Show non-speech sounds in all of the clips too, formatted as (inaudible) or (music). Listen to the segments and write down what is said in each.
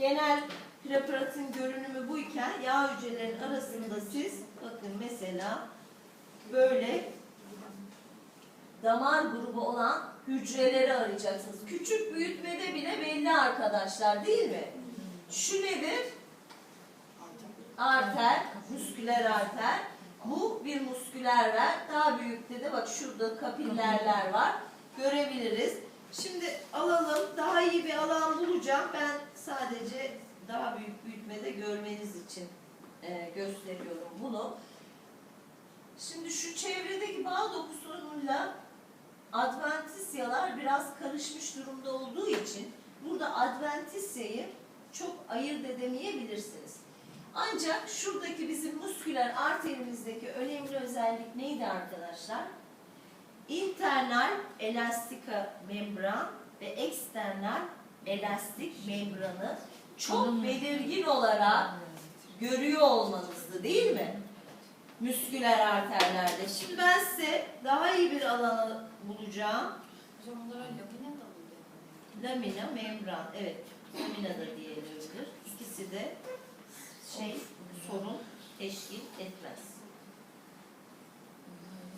genel preparatın görünümü buyken yağ hücrelerinin arasında siz bakın mesela böyle damar grubu olan hücreleri arayacaksınız. Küçük büyütmede bile belli arkadaşlar değil mi? Şu nedir? Arter, musküler arter. Bu bir musküler ver. Daha büyükte de bak şurada kapillerler var. Görebiliriz. Şimdi alalım. Daha iyi bir alan bulacağım. Ben sadece daha büyük büyütmede görmeniz için e, gösteriyorum bunu. Şimdi şu çevredeki bağ dokusunuyla adventisyalar biraz karışmış durumda olduğu için burada adventisyayı çok ayırt edemeyebilirsiniz. Ancak şuradaki bizim musküler arterimizdeki önemli özellik neydi arkadaşlar? İnternal elastika membran ve eksternal elastik membranı çok belirgin olarak görüyor olmanızdı değil mi? Müsküler arterlerde. Şimdi ben size daha iyi bir alanı bulacağım. Zaman onlara lamine da? Lamina, membran. Evet. Lamina da diyebilir. İkisi de şey sorun teşkil etmez.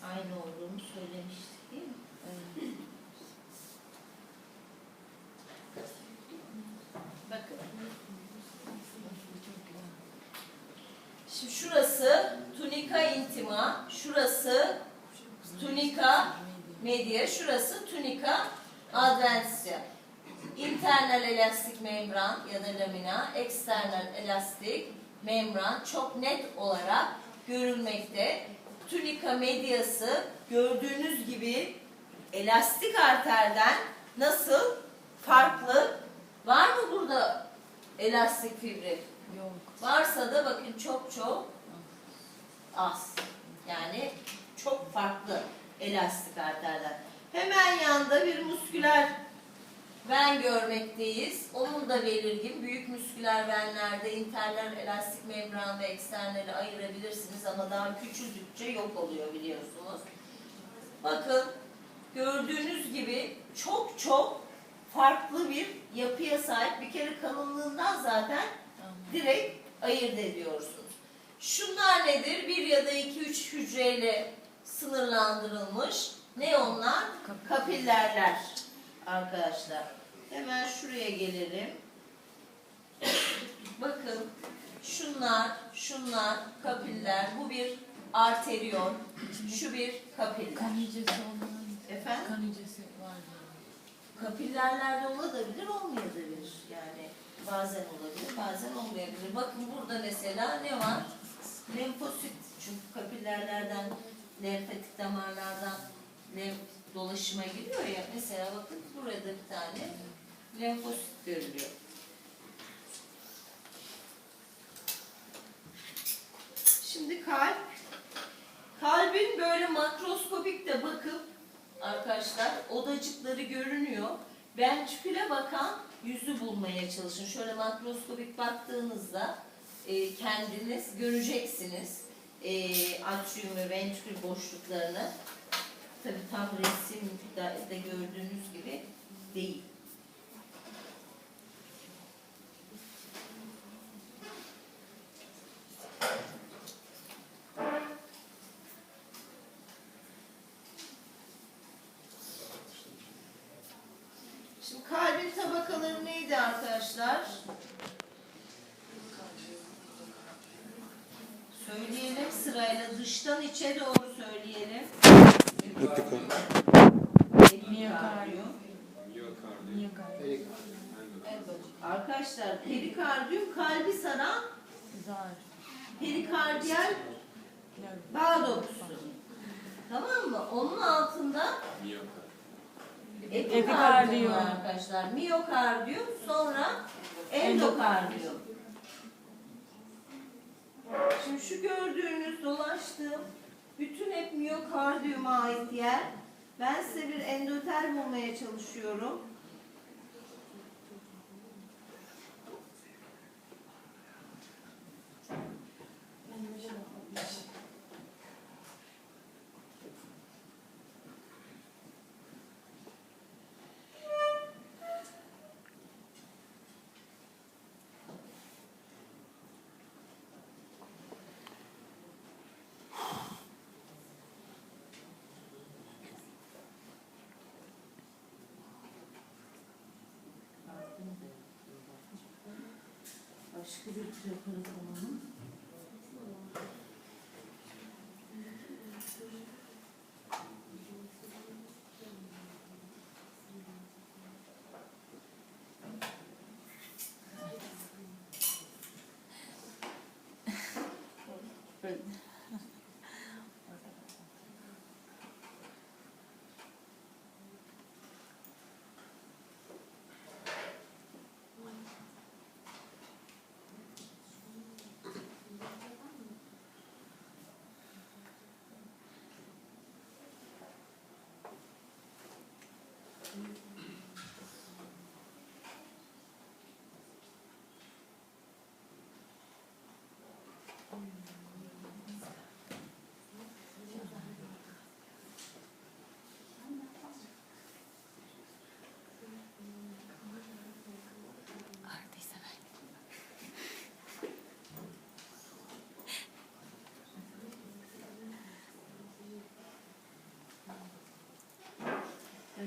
Aynı olduğunu mi? Şimdi şurası tunika intima, şurası tunika media, şurası tunika adventitia. Internal elastik membran ya da lamina, external elastik membran çok net olarak görülmekte. Tunika medyası gördüğünüz gibi elastik arterden nasıl farklı? Var mı burada elastik fibri? Yok. Varsa da bakın çok çok az. Yani çok farklı elastik arterler. Hemen yanında bir musküler ven görmekteyiz. Onun da belirgin. Büyük musküler venlerde internal elastik membran ve eksternali ayırabilirsiniz ama daha küçüldükçe yok oluyor biliyorsunuz. Bakın gördüğünüz gibi çok çok farklı bir yapıya sahip. Bir kere kalınlığından zaten direkt ayırt ediyorsunuz. Şunlar nedir? Bir ya da iki üç hücreyle sınırlandırılmış. Ne onlar? Kapillerler arkadaşlar. Hemen şuraya gelelim. (clears throat) Bakın şunlar, şunlar kapiller. Bu bir arteriyon, şu bir kapiller. Efendim? kan hücresi var diyor. Kapillerlerde olabilir, olmayabilir. Yani bazen olabilir, bazen olmayabilir. Bakın burada mesela ne var? Lenfosit. Çünkü kapillerlerden, lenfatik damarlardan lenf dolaşıma giriyor ya. Mesela bakın burada bir tane lenfosit görülüyor. Şimdi kalp. Kalbin böyle makroskopik de bakıp arkadaşlar odacıkları görünüyor. Ventriküle bakan yüzü bulmaya çalışın. Şöyle makroskopik baktığınızda e, kendiniz göreceksiniz e, atrium ve ventrikül boşluklarını. Tabii tam resimde de gördüğünüz gibi değil. Kalbin tabakaları neydi arkadaşlar? Söyleyelim sırayla dıştan içe doğru söyleyelim. Perikardiyum. Miyokard. Arkadaşlar perikardiyum kalbi saran Zar. perikardiyal bağ dokusu. Tamam mı? Onun altında epikardiyum Epikardiyum. var arkadaşlar. Miyokardiyum sonra endokardiyum. Şimdi şu gördüğünüz dolaştığım bütün hep miyokardiyuma ait yer. Ben size bir endotel bulmaya çalışıyorum. Başka bir.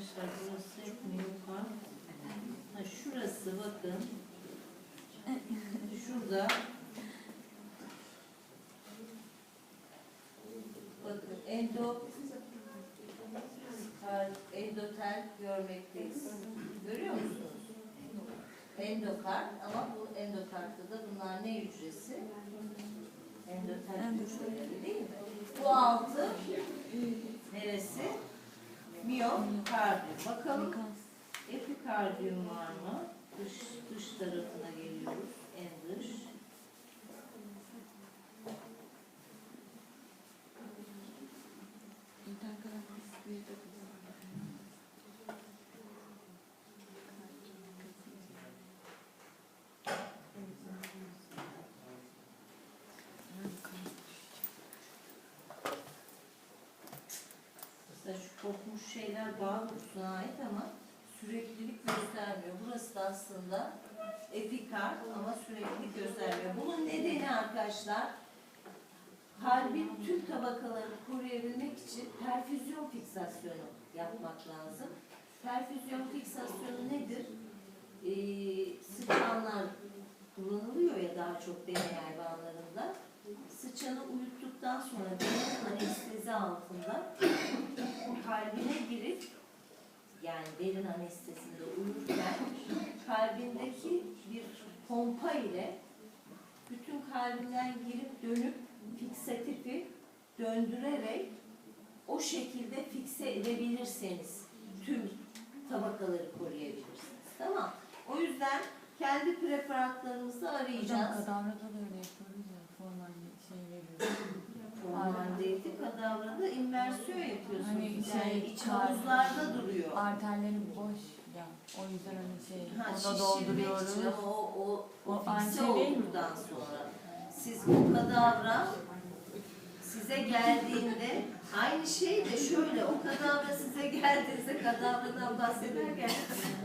Arkadaşlar burası hep miyokar. Ha, şurası bakın. Şurada. Bakın endo endotel görmekteyiz. Görüyor musunuz? Endokard ama bu endokartta da bunlar ne hücresi? Endotel hücreleri değil mi? Bu altı neresi? Miyokardiyum. Bakalım epikardiyum var mı? Dış, dış tarafına geliyoruz. En dış. Kokmuş şeyler bağ dokusuna ait ama süreklilik göstermiyor. Burası da aslında epikard ama süreklilik göstermiyor. Bunun nedeni arkadaşlar kalbin tüm tabakalarını koruyabilmek için perfüzyon fiksasyonu yapmak lazım. Perfüzyon fiksasyonu nedir? Ee, sıçanlar kullanılıyor ya daha çok deney hayvanlarında. Sıçanı uyuttuktan sonra derin anestezi altında kalbine girip yani derin anestezinde uyurken kalbindeki bir pompa ile bütün kalbinden girip dönüp fiksatifi döndürerek o şekilde fikse edebilirseniz tüm tabakaları koruyabilirsiniz. Tamam. O yüzden kendi preparatlarımızı Hocam arayacağız. kadavrada da öyle yapıyoruz ya. Formal şey veriyoruz. Formaldehidi kadavrada immersiyon yapıyorsunuz. Hani yani şey, iç havuzlarda duruyor. Arterleri boş ya. O yüzden hani şey Ha, şişirmek dolduruyoruz. için o, o, o, O fikse değil mi? olduktan sonra siz bu kadavra size geldiğinde aynı şey de şöyle o kadavra size geldiğinde kadavradan bahsederken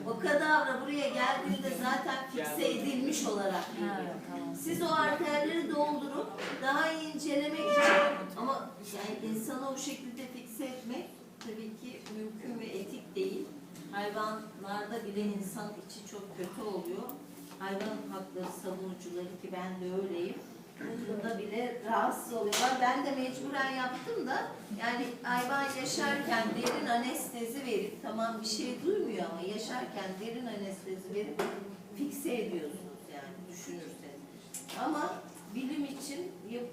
o kadavra buraya geldiğinde zaten fikse edilmiş olarak geliyor. Siz o arterleri doldurup daha iyi incelemek için ama yani insanı o şekilde fikse etmek tabii ki mümkün ve etik değil. Hayvanlarda bile insan içi çok kötü oluyor. Hayvan hakları savunucuları ki ben de öyleyim. Bunda bile rahatsız oluyorlar. Ben de mecburen yaptım da yani hayvan yaşarken derin anestezi verip tamam bir şey duymuyor ama yaşarken derin anestezi verip fikse ediyorsunuz yani düşünürseniz. Ama bilim için yap-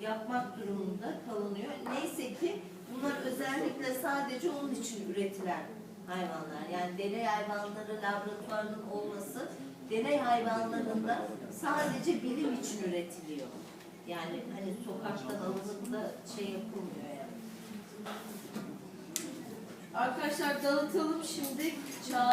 yapmak durumunda kalınıyor. Neyse ki bunlar özellikle sadece onun için üretilen hayvanlar. Yani deney hayvanları laboratuvarının olması deney hayvanlarında sadece bilim için üretiliyor. Yani hani sokaktan alınıp da şey yapılmıyor yani. Arkadaşlar dağıtalım şimdi. Çağ